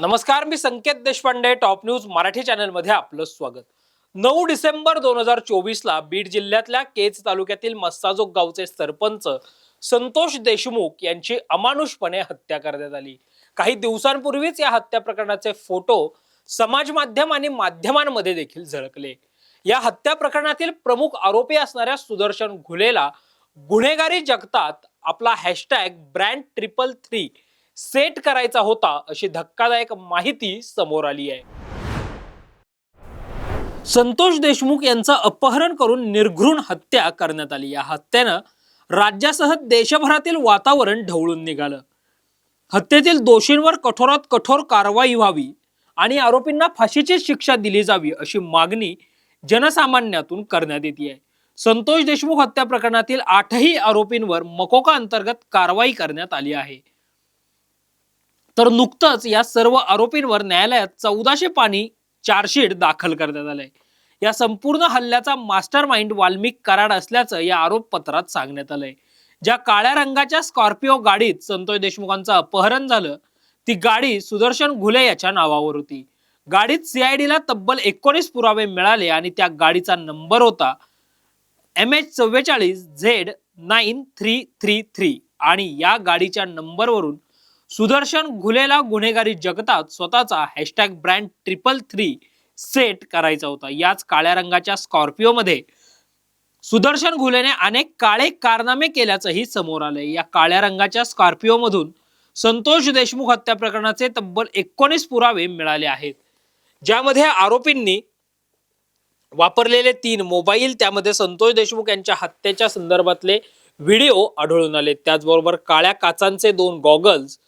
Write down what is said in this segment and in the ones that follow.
नमस्कार मी Sanket Deshpande top news Marathi चॅनलमध्ये आपलं स्वागत. नऊ डिसेंबर दोन हजार चोवीसला बीड जिल्ह्यातल्या केज तालुक्यातील मस्साजोग गावचे सरपंच संतोष देशमुख यांची अमानुषपणे हत्या करण्यात आली. काही दिवसांपूर्वीच या हत्या प्रकरणाचे फोटो समाज माध्यम आणि माध्यमांमध्ये देखील झळकले. या हत्या प्रकरणातील प्रमुख आरोपी असणाऱ्या सुदर्शन घुलेला गुन्हेगारी जगतात. आपला hashtag brand triple three set करायचा होता अशी धक्कादायक माहिती समोर आली आहे. संतोष देशमुख यांचं अपहरण करून निर्घृण हत्या करण्यात आली. या हत्येनं राज्यासह देशभरातील वातावरण ढवळून निघालं. हत्येतील दोषींवर कठोरात कठोर कारवाई व्हावी आणि आरोपींना फाशीची शिक्षा दिली जावी अशी मागणी जनसामान्यातून करण्यात येते संतोष देशमुख हत्या प्रकरणातील आठही आरोपींवर मकोका अंतर्गत कारवाई करण्यात आली आहे. तर नुकतंच या सर्व आरोपींवर न्यायालयात चौदाशे पाणी चार्जशीट दाखल करण्यात आलंय. या संपूर्ण हल्ल्याचा मास्टर माइंड वाल्मिक कराड असल्याचं या आरोपपत्रात सांगण्यात आलंय. ज्या काळ्या रंगाच्या स्कॉर्पिओ गाडीत संतोष देशमुखांचं अपहरण झालं ती गाडी सुदर्शन घुले याच्या नावावर होती. गाडीत सीआयडीला तब्बल एकोणीस पुरावे मिळाले आणि त्या गाडीचा नंबर होता एम एच चव्वेचाळीस Z nine three three three आणि या गाडीच्या नंबरवरून सुदर्शन घुलेला गुन्हेगारी जगतात स्वतःचा hashtag brand triple three set करायचा होता. याच काळ्या रंगाच्या स्कॉर्पिओमध्ये सुदर्शन घुलेने अनेक काळे कारनामे केल्याचंही समोर आलंय. या काळ्या रंगाच्या स्कॉर्पिओ मधून संतोष देशमुख हत्या प्रकरणाचे तब्बल एकोणीस पुरावे मिळाले आहेत. ज्यामध्ये आरोपींनी वापरलेले तीन मोबाईल त्यामध्ये संतोष देशमुख यांच्या हत्येच्या संदर्भातले व्हिडिओ आढळून आले त्याचबरोबर काळ्या काचांचे दोन गॉगल्स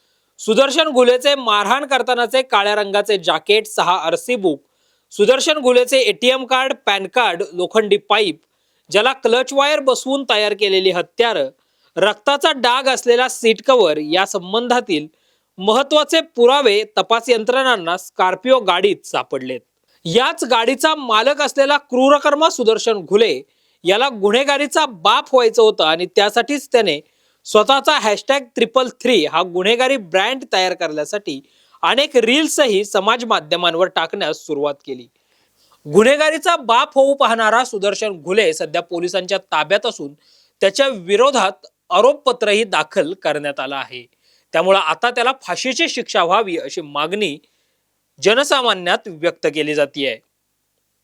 सुदर्शन घुलेचे मारहाण करतानाचे काळ्या रंगाचे जॅकेट सहा आरसी बुक. सुदर्शन घुलेचे एटीएम कार्ड पॅन कार्ड लोखंडी पाईप ज्याला क्लच वायर बसवून तयार केलेली हत्यारं रक्ताचा डाग असलेला सीट कव्हर या संबंधातील महत्त्वाचे पुरावे तपास यंत्रणांना स्कॉर्पिओ गाडीत सापडलेत. याच गाडीचा मालक असलेला क्रूरकर्मा सुदर्शन घुले याला गुन्हेगारीचा बाप व्हायचं होतं आणि त्यासाठीच त्याने स्वतःचा हॅशटॅग ट्रिपल थ्री हा गुन्हेगारी ब्रँड तयार करण्यासाठी अनेक रील्सही समाज माध्यमांवर टाकण्यास सुरुवात केली. गुन्हेगारीचा बाप होऊ पाहणारा सुदर्शन घुले सध्या पोलिसांच्या ताब्यात असून त्याच्या विरोधात आरोपपत्रही दाखल करण्यात आलं आहे. त्यामुळं आता त्याला फाशीची शिक्षा व्हावी अशी मागणी जनसामान्यात व्यक्त केली जाते